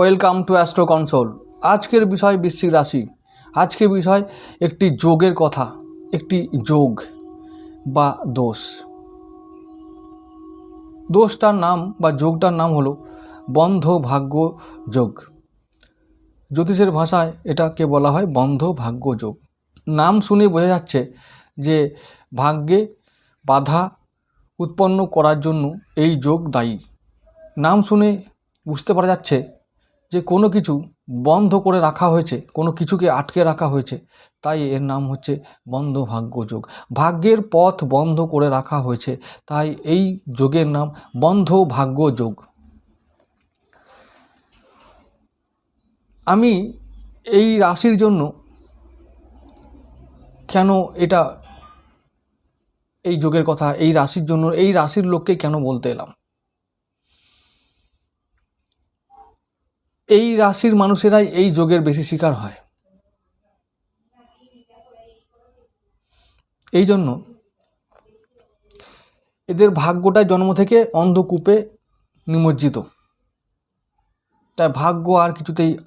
Welcome to astro console আজকের বিষয় বৃশ্চিক রাশি। আজকের বিষয় একটি যোগের কথা, একটি যোগ বা দোষ। দোষটার নাম বা যোগটার নাম হলো বন্ধ ভাগ্য যোগ জ্যোতিষের ভাষায় এটাকে বলা হয় বন্ধ ভাগ্য যোগ নাম শুনে বোঝা যাচ্ছে যে ভাগ্যে বাধা উৎপন্ন করার জন্য এই যোগ দায়ী। নাম শুনে বুঝতে পারা যাচ্ছে যে কোনো কিছু বন্ধ করে রাখা হয়েছে, কোনো কিছুকে আটকে রাখা হয়েছে, তাই এর নাম হচ্ছে বন্ধ ভাগ্য যোগ ভাগ্যের পথ বন্ধ করে রাখা হয়েছে, তাই এই যোগের নাম বন্ধ ভাগ্য যোগ আমি এই রাশির জন্য কেন এটা এই যোগের কথা, এই রাশির জন্য, এই রাশির লোককে কেন বলতে এলাম? এই রাশির মানুষেরাই এই যোগের বেশি শিকার হয়। এই জন্য এদের ভাগ্যটা জন্ম থেকে অন্ধকূপে নিমজ্জিত। তাই ভাগ্য আর কিছুতেই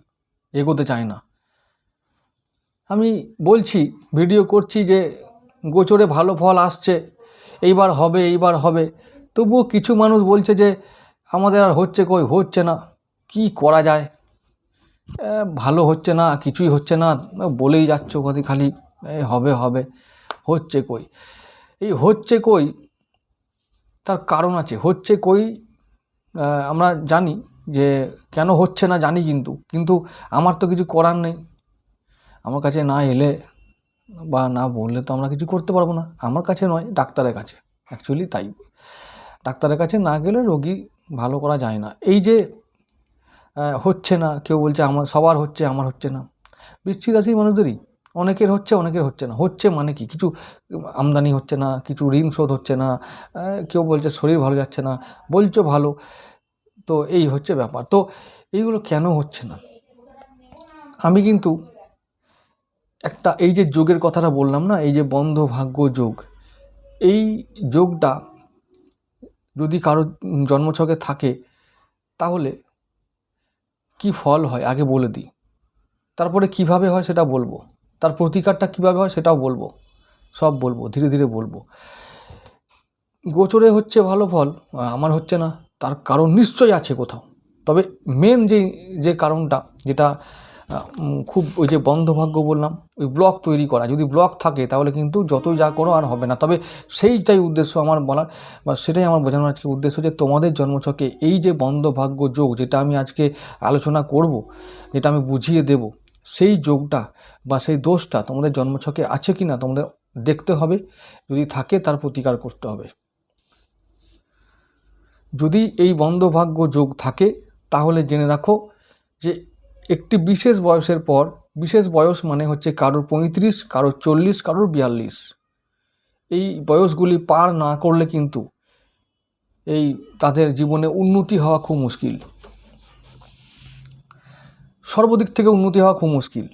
এগোতে চায় না। আমি বলছি ভিডিও করছি যে গোচরে ভালো ফল আসছে, এইবার হবে এইবার হবে। তবুও কিছু মানুষ বলছে যে, আমাদের আর হচ্ছে কই? হচ্ছে না। কি করা যায়? ভালো হচ্ছে না, কিছুই হচ্ছে না। বলেই যাচ্ছ খালি খালি হবে হবে। হচ্ছে কই? এই হচ্ছে কই? তার কারণ আছে। হচ্ছে কই? আমরা জানি যে কেন হচ্ছে না জানি কিন্তু কিন্তু আমার তো কিছু করার নেই। আমার কাছে না এলে বা না বললে তো আমরা কিছু করতে পারব না। আমার কাছে নয়, ডাক্তারের কাছে। অ্যাকচুয়ালি তাই। ডাক্তারের কাছে না গেলে রোগী ভালো করা যায় না। এই যে হচ্ছে না, কেউ বলছে আমার, সবার হচ্ছে, আমার হচ্ছে না। বৃশ্চিক রাশির মানুষদেরই, অনেকের হচ্ছে অনেকের হচ্ছে না। হচ্ছে মানে কি? কিছু আমদানি হচ্ছে না, কিছু ঋণ শোধ হচ্ছে না কেউ বলছে শরীর ভালো যাচ্ছে না। বলছো ভালো। তো এই হচ্ছে ব্যাপার। তো এইগুলো কেন হচ্ছে না? আমি কিন্তু একটা এই যে যোগের কথাটা বললাম না, এই যে বন্ধ ভাগ্য যোগ, এই যোগটা যদি কারও জন্মছকে থাকে, তাহলে কি ফল হয়? আগে বলে দিই। তারপরে কীভাবে হয় সেটা বলব। তার প্রতিকারটা কীভাবে হয় সেটাও বলব। সব বলব, ধীরে ধীরে বলব। গোচরে হচ্ছে ভালো ফল, আমার হচ্ছে না। তার কারণ নিশ্চয়ই আছে কোথাও। তবে মেন যে যে কারণটা, যেটা খুব ওই যে বন্ধভাগ্য বললাম, ওই ব্লক তৈরি করা। যদি ব্লক থাকে, তাহলে কিন্তু যতই যা করো আর হবে না। তবে সেইটাই উদ্দেশ্য আমার বলার, বা সেটাই আমার বোঝানোর আজকে উদ্দেশ্য যে তোমাদের জন্মছকে এই যে বন্ধভাগ্য যোগ, যেটা আমি আজকে আলোচনা করব, যেটা আমি বুঝিয়ে দেব, সেই যোগটা বা সেই দোষটা তোমাদের জন্মছকে আছে কি না তোমাদের দেখতে হবে। যদি থাকে তার প্রতিকার করতে হবে। যদি এই বন্ধভাগ্য যোগ থাকে, তাহলে জেনে রাখো যে একটি বিশেষ বয়সের পর, বিশেষ বয়স মানে হচ্ছে কারোর পঁয়ত্রিশ, কারোর চল্লিশ, কারোর বিয়াল্লিশ। এই বয়সগুলি পার না করলে কিন্তু এই তাদের জীবনে উন্নতি হওয়া খুব মুশকিল। সর্বদিক থেকে উন্নতি হওয়া খুব মুশকিল।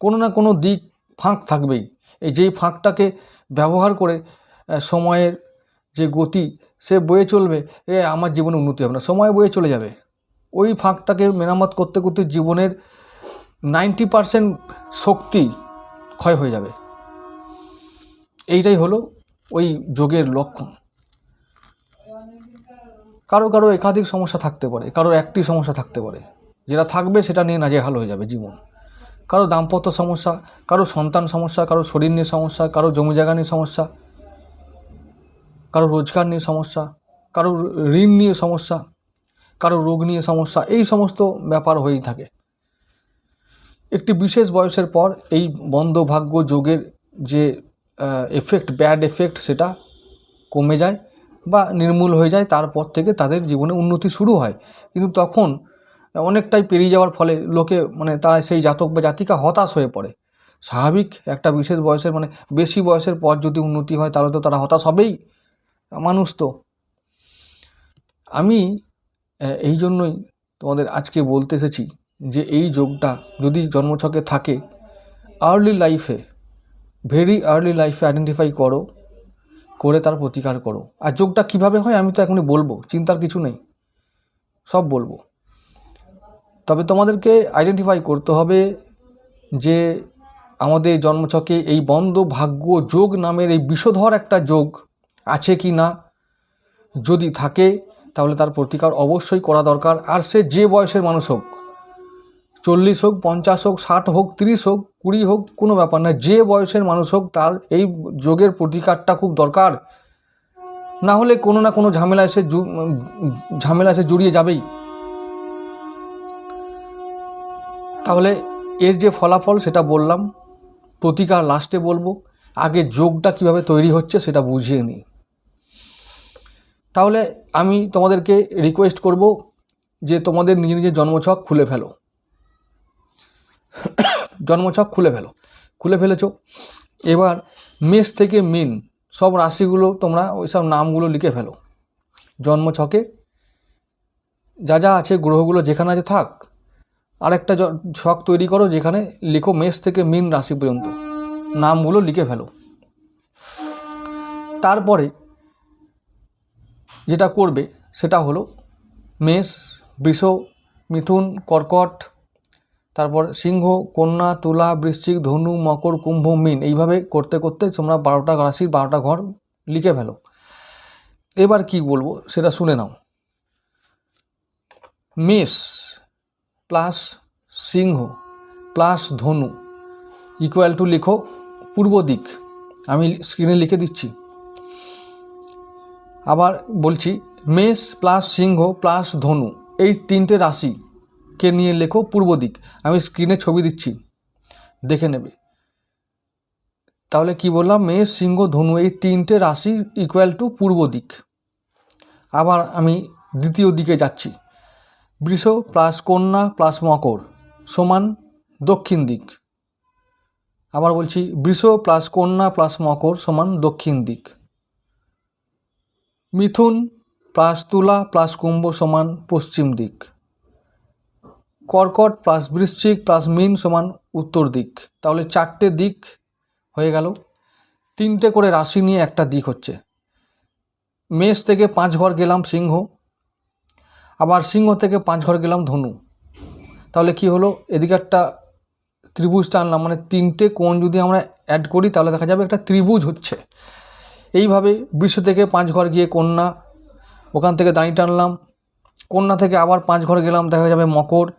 কোনো না কোনো দিক ফাঁক থাকবেই। এই যেই ফাঁকটাকে ব্যবহার করে সময়ের যে গতি, সে বয়ে চলবে, এ আমার জীবনে উন্নতি হবে না, সময় বয়ে চলে যাবে। ওই ফাঁকটাকে মেরামত করতে করতে জীবনের নাইনটি পারসেন্ট শক্তি ক্ষয় হয়ে যাবে। এইটাই হলো ওই যোগের লক্ষণ। কারও কারও একাধিক সমস্যা থাকতে পারে, কারও একটি সমস্যা থাকতে পারে। যেটা থাকবে সেটা নিয়ে নাজেহাল হয়ে যাবে জীবন। কারও দাম্পত্য সমস্যা, কারও সন্তান সমস্যা, কারও শরীর নিয়ে সমস্যা, কারও জমি জায়গা নিয়ে সমস্যা কারও রোজগার নিয়ে সমস্যা কারও ঋণ নিয়ে সমস্যা কারও রোগ নিয়ে সমস্যা, এই সমস্ত ব্যাপার হয়েই থাকে। একটি বিশেষ বয়সের পর এই বন্ধভাগ্য যোগের যে এফেক্ট ব্যাড এফেক্ট সেটা কমে যায় বা নির্মূল হয়ে যায়, তারপর থেকে তাদের জীবনে উন্নতি শুরু হয়। কিন্তু তখন অনেকটাই পেরিয়ে যাওয়ার ফলে লোকে মানে তারা সেই জাতক বা জাতিকা হতাশ হয়ে পড়ে। স্বাভাবিক একটা বিশেষ বয়সের মানে বেশি বয়সের পর যদি উন্নতি হয়, তাহলে তো তারা হতাশ হবেই। মানুষ তো। আমি এই জন্যই তোমাদের আজকে বলতে এসেছি যে এই যোগটা যদি জন্মছকে থাকে আর্লি লাইফে ভেরি আর্লি লাইফে আইডেন্টিফাই করো, করে তার প্রতিকার করো। আর যোগটা কীভাবে হয় আমি তো এখনই বলব, চিন্তার কিছু নেই, সব বলব। তবে তোমাদেরকে আইডেন্টিফাই করতে হবে যে আমাদের জন্মছকে এই বন্ধ ভাগ্য যোগ নামের এই বিষধর একটা যোগ আছে কি না? যদি থাকে, তাহলে তার প্রতিকার অবশ্যই করা দরকার। আর সে যে বয়সের মানুষ হোক, চল্লিশ হোক, পঞ্চাশ হোক, ষাট হোক, তিরিশ হোক, কুড়ি হোক, কোনো ব্যাপার না, যে বয়সের মানুষ হোক, তার এই যোগের প্রতিকারটা খুব দরকার। না হলে কোনো না কোনো ঝামেলা এসে ঝামেলা এসে জড়িয়ে যাবেই। তাহলে এর যে ফলাফল সেটা বললাম, প্রতিকার লাস্টে বলব, আগে যোগটা কীভাবে তৈরি হচ্ছে সেটা বুঝিয়ে নিই। তাহলে আমি তোমাদেরকে রিকোয়েস্ট করব যে তোমাদের নিজে নিজে জন্মছক খুলে ফেলো। জন্মছক খুলে ফেলো। খুলে ফেলেছো। এবার মেষ থেকে মিন সব রাশিগুলো তোমরা ওই সব নামগুলো লিখে ফেলো। জন্মছকে যা যা আছে গ্রহগুলো যেখানে আছে থাক। আরেকটা ছক তৈরি করো যেখানে লিখো মেষ থেকে মিন রাশি পর্যন্ত। নামগুলো লিখে ফেলো। তারপরে যেটা করবে সেটা হলো মেষ, বৃষ, মিথুন, কর্কট, তারপর সিংহ, কন্যা, তুলা, বৃশ্চিক, ধনু, মকর, কুম্ভ, মিন। এইভাবে করতে করতে তোমরা বারোটা রাশির বারোটা ঘর লিখে ফেলো। এবার কি বলব সেটা শুনে নাও। মেষ প্লাস সিংহ প্লাস ধনু ইকুয়াল টু লিখো পূর্ব দিক। আমি স্ক্রিনে লিখে দিচ্ছি। আবার বলছি, মেষ প্লাস সিংহ প্লাস ধনু, এই তিনটে রাশিকে নিয়ে লেখো পূর্ব দিক। আমি স্ক্রিনে ছবি দিচ্ছি, দেখে নেবে। তাহলে কি বললাম? মেষ, সিংহ, ধনু, এই তিনটে রাশি ইকুয়াল টু পূর্ব দিক। আবার আমি দ্বিতীয় দিকে যাচ্ছি, বৃষ প্লাস কন্যা প্লাস মকর সমান দক্ষিণ দিক। আবার বলছি, বৃষ প্লাস কন্যা প্লাস মকর সমান দক্ষিণ দিক। মিথুন প্লাস তুলা প্লাস কুম্ভ সমান পশ্চিম দিক। কর্কট প্লাস বৃশ্চিক প্লাস মিন সমান উত্তর দিক। তাহলে চারটে দিক হয়ে গেল। তিনটে করে রাশি নিয়ে একটা দিক হচ্ছে। মেষ থেকে পাঁচ ঘর গেলাম সিংহ। আবার সিংহ থেকে পাঁচ ঘর গেলাম ধনু। তাহলে কি হলো? এদিকে একটা ত্রিভুজ টানলাম। মানে তিনটে কোণ যদি আমরা অ্যাড করি, তাহলে দেখা যাবে একটা ত্রিভুজ হচ্ছে। এইভাবে বৃষ থেকে পাঁচ ঘর গিয়ে কন্যা, ওখান থেকে দাঁড়ি টানলাম। কন্যা থেকে আবার পাঁচ ঘর গেলাম, দেখা যাবে মকর।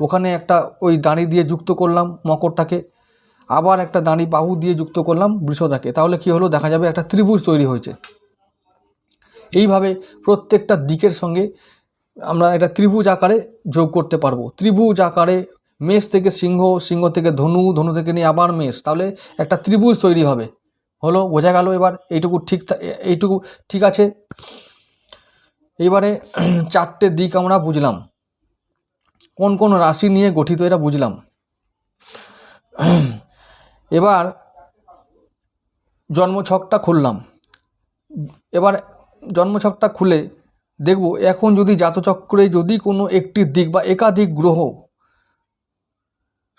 ওখানে একটা ওই দাঁড়ি দিয়ে যুক্ত করলাম মকরটাকে। আবার একটা দাঁড়ি বাহু দিয়ে যুক্ত করলাম বৃষটাকে। তাহলে কি হলো? দেখা যাবে একটা ত্রিভুজ তৈরি হয়েছে। এইভাবে প্রত্যেকটা দিকের সঙ্গে আমরা এটা ত্রিভুজ আকারে যোগ করতে পারব। ত্রিভুজ আকারে মেষ থেকে সিংহ সিংহ থেকে ধনু ধনু থেকে নিয়ে আবার মেষ। তাহলে একটা ত্রিভুজ তৈরি হবে। হলো, বোঝা গেল এবার এইটুকু ঠিক এইটুকু ঠিক আছে। এবারে চারটে দিক আমরা বুঝলাম। কোন কোন রাশি নিয়ে গঠিত এটা বুঝলাম। এবার জন্মছকটা খুললাম। এবার জন্মছকটা খুলে দেখব, এখন যদি জাতচক্রে যদি কোনো একটি দিক বা একাধিক গ্রহ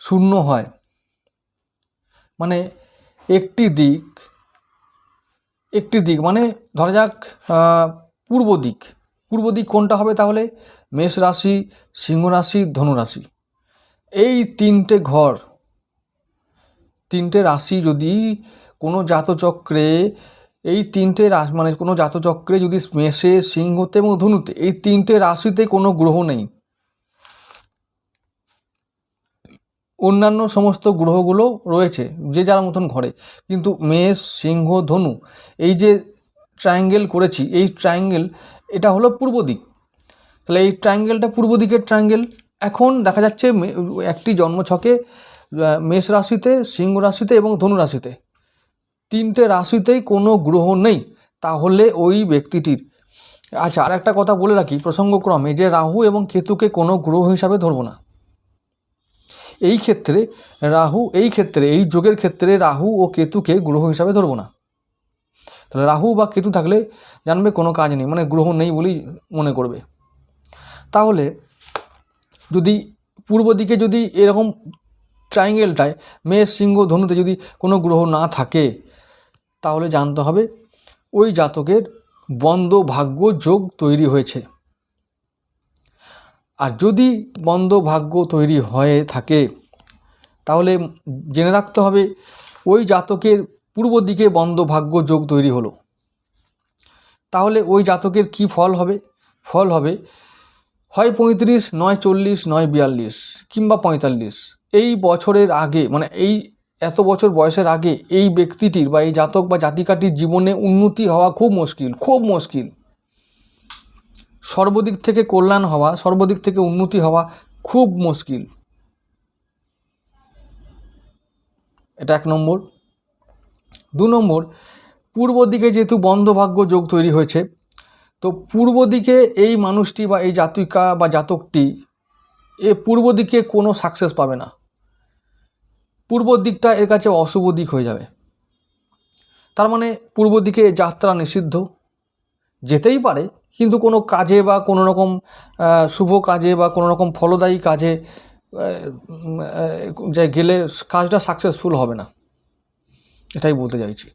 শূন্য হয় মানে একটি দিক একটি দিক মানে ধরা যাক পূর্ব দিক। পূর্ব দিক কোনটা হবে তাহলে? মেষ রাশি, সিংহ রাশি, ধনু রাশি। এই তিনটে ঘর, তিনটে রাশি যদি কোনো জাতচক্রে, এই তিনটে রাশি মানে কোনো জাতচক্রে যদি মেষে, সিংহতে এবং ধনুতে, এই তিনটে রাশিতে কোনো গ্রহ নেই। অন্যান্য সমস্ত গ্রহগুলো রয়েছে, যে যার মতন ঘরে। কিন্তু মেষ, সিংহ, ধনু, এই যে ট্রায়াঙ্গেল করেছি, এই ট্রায়াঙ্গেল এটা হলো পূর্ব দিক। তাহলে এই ট্রায়াঙ্গেলটা পূর্ব দিকের ট্রায়াঙ্গেল এখন দেখা যাচ্ছে একটি জন্মছকে মেষ রাশিতে, সিংহ রাশিতে এবং ধনু রাশিতে। তিনটে রাশিতেই কোনো গ্রহ নেই, তাহলে ওই ব্যক্তিটির। আচ্ছা আর একটা কথা বলে রাখি, প্রসঙ্গক্রমে, যে রাহু এবং কেতুকে কোনো গ্রহ হিসাবে ধরবো না। এই ক্ষেত্রে রাহু, এই ক্ষেত্রে, এই যোগের ক্ষেত্রে রাহু ও কেতুকে গ্রহ হিসাবে ধরবো না। তাহলে রাহু বা কেতু থাকলে জানবে কোনো কাজ নেই মানে গ্রহ নেই বলেই মনে করবে। তাহলে যদি পূর্ব দিকে যদি এরকম ট্রাইঙ্গেলটায় মেষ, সিংহ, ধনুতে যদি কোনো গ্রহ না থাকে, তাহলে জানতে হবে ওই জাতকের বন্ধ ভাগ্য যোগ তৈরি হয়েছে। আর যদি বন্ধ ভাগ্য তৈরি হয়ে থাকে, তাহলে জেনে রাখতে হবে ওই জাতকের পূর্ব দিকে বন্ধ ভাগ্য যোগ তৈরি হলো। তাহলে ওই জাতকের কি ফল হবে? ফল হবে হয় পঁয়ত্রিশ, নয় চল্লিশ, নয় বিয়াল্লিশ কিংবা পঁয়তাল্লিশ। এই বছরের আগে মানে এই এত বছর বয়সের আগে এই ব্যক্তিটির বা এই জাতক বা জাতিকাটির জীবনে উন্নতি হওয়া খুব মুশকিল খুব মুশকিল। সর্বদিক থেকে কল্যাণ হওয়া, সর্বদিক থেকে উন্নতি হওয়া খুব মুশকিল। এটা এক নম্বর। দু নম্বর, পূর্ব দিকে যেহেতু বন্ধভাগ্য যোগ তৈরি হয়েছে, তো পূর্ব দিকে এই মানুষটি বা এই জাতিকা বা জাতকটি এ পূর্ব দিকে কোনো সাকসেস পাবে না। পূর্ব দিকটা এর কাছে অশুভ দিক হয়ে যাবে। তার মানে পূর্ব দিকে যাত্রা নিষিদ্ধ। যেতেই পারে, কিন্তু কোনো কাজে বা কোনো রকম শুভ কাজে বা কোনো রকম ফলদায়ী কাজে যে গেলে কাজটা সাকসেসফুল হবে না। এটাই বলতে চাইছি।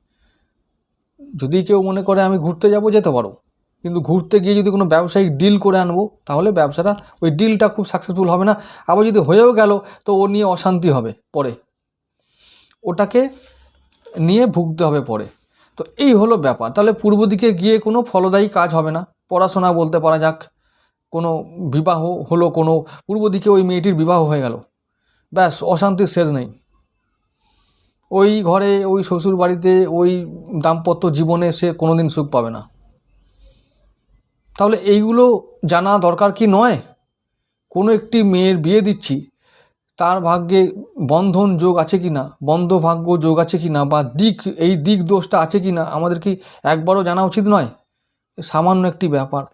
যদি কেউ মনে করে আমি ঘুরতে যাব, যেতে পারো। কিন্তু ঘুরতে গিয়ে যদি কোনো ব্যবসায়িক ডিল করে আনব, তাহলে ব্যবসাটা, ওই ডিলটা খুব সাকসেসফুল হবে না। আবার যদি হয়েও গেল, তো ও নিয়ে অশান্তি হবে পরে। ওটাকে নিয়ে ভুগতে হবে পরে। তো এই হলো ব্যাপার। তাহলে পূর্ব দিকে গিয়ে কোনো ফলদায়ী কাজ হবে না। পড়াশোনা বলতে পারা যাক। কোনো বিবাহ হলো, কোনো পূর্ব দিকে ওই মেয়েটির বিবাহ হয়ে গেল। ব্যাস, অশান্তির শেষ নেই। ওই ঘরে, ওই শ্বশুর বাড়িতে ওই দাম্পত্য জীবনে সে কোনো দিন সুখ পাবে না। তাহলে এইগুলো জানা দরকার কি নয়? কোনো একটি মেয়ের বিয়ে দিচ্ছি তার ভাগ্যে বন্ধন যোগ আছে কি না? বন্ধ ভাগ্য যোগ আছে কি না? বা দিক, এই দিক দোষটা আছে কি না? আমাদের কি একবারও জানা উচিত নয়? সামান্য একটি ব্যাপার।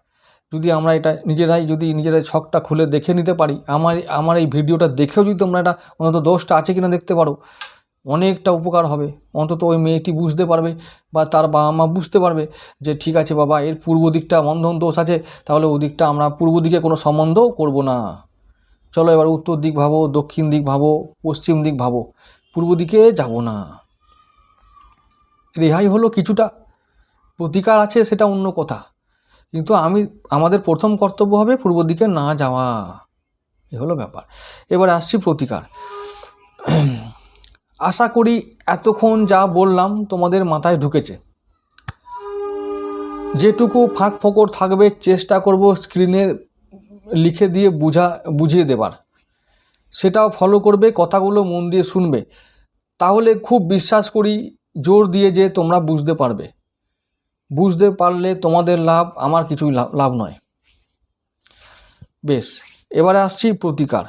যদি আমরা এটা নিজেরাই, যদি নিজেরাই ছকটা খুলে দেখে নিতে পারি, আমার আমার এই ভিডিওটা দেখেও যদি তোমরা এটা অন্তত দোষটা আছে কি না দেখতে পারো, অনেকটা উপকার হবে। অন্তত ওই মেয়েটি বুঝতে পারবে বা তার বাবা মা বুঝতে পারবে যে, ঠিক আছে বাবা, এর পূর্ব দিকটা বন্ধন দোষ আছে, তাহলে ওই দিকটা আমরা পূর্ব দিকে কোনো সম্বন্ধও করব না। চলো এবার উত্তর দিক ভাবো, দক্ষিণ দিক ভাবো, পশ্চিম দিক ভাবো। পূর্ব দিকে যাব না। রেহাই হলো কিছুটা। প্রতিকার আছে সেটা অন্য কথা। কিন্তু আমি, আমাদের প্রথম কর্তব্য হবে পূর্ব দিকে না যাওয়া। এ হলো ব্যাপার। এবার আসছি প্রতিকার। আশা করি এতক্ষণ যা বললাম তোমাদের মাথায় ঢুকেছে। যেটুকু ফাঁক ফোকর থাকবে, চেষ্টা করব স্ক্রিনে লিখে দিয়ে বুঝা, বুঝিয়ে দেবার। সেটাও ফলো করবে, কথাগুলো মন দিয়ে শুনবে। তাহলে খুব বিশ্বাস করি, জোর দিয়ে যে তোমরা বুঝতে পারবে। বুঝতে পারলে তোমাদের লাভ, আমার কিছুই লাভ নয়। বেশ, এবারে আসছি প্রতিকার।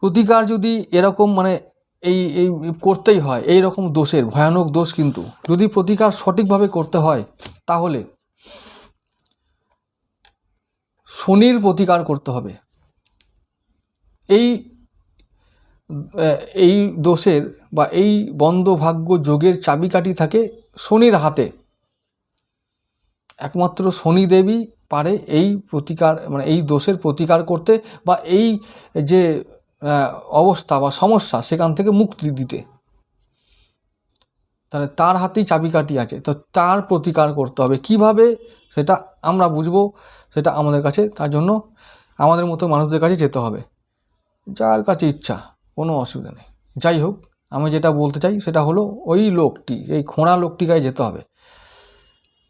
প্রতিকার যদি এরকম মানে এই এই করতেই হয়, এই রকম দোষের, ভয়ানক দোষ কিন্তু। যদি প্রতিকার সঠিকভাবে করতে হয়, তাহলে শনির প্রতিকার করতে হবে। এই এই দোষের বা এই বন্ধ ভাগ্য যোগের চাবিকাঠি থাকে শনির হাতে। একমাত্র শনি দেবী পারে এই প্রতিকার মানে এই দোষের প্রতিকার করতে বা এই যে অবস্থা বা সমস্যা সেখান থেকে মুক্তি দিতে। তাহলে তার হাতেই চাবিকাঠি আছে। তো তার প্রতিকার করতে হবে। কীভাবে? সেটা আমরা বুঝব। সেটা আমাদের কাছে, তার জন্য আমাদের মতো মানুষদের কাছে যেতে হবে। যার কাছে ইচ্ছা, কোনো অসুবিধা নেই। যাই হোক, আমি যেটা বলতে চাই, সেটা হলো ওই লোকটি, এই খোঁড়া লোকটি গায়ে যেতে হবে।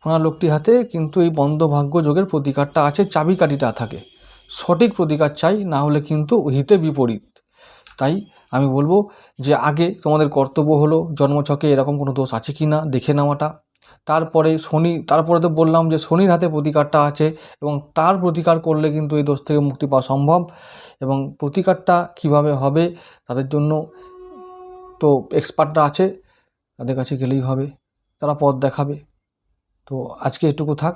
খোঁড়া লোকটি হাতে কিন্তু এই বন্ধ ভাগ্য যোগের প্রতিকারটা আছে, চাবিকাঠিটা থাকে। সঠিক প্রতিকার চাই, না হলে কিন্তু হিতে বিপরীত। তাই আমি বলব যে আগে তোমাদের কর্তব্য হলো জন্মছকে এরকম কোনো দোষ আছে কি না দেখে নেওয়াটা। তারপরে শনি, তারপরে তো বললাম যে শনির হাতে প্রতিকারটা আছে এবং তার প্রতিকার করলে কিন্তু এই দোষ থেকে মুক্তি পাওয়া সম্ভব এবং প্রতিকারটা কীভাবে হবে তাদের জন্য তো এক্সপার্টরা আছে, তাদের কাছে গেলেই হবে, তারা পথ দেখাবে। তো আজকে এটুকু থাক।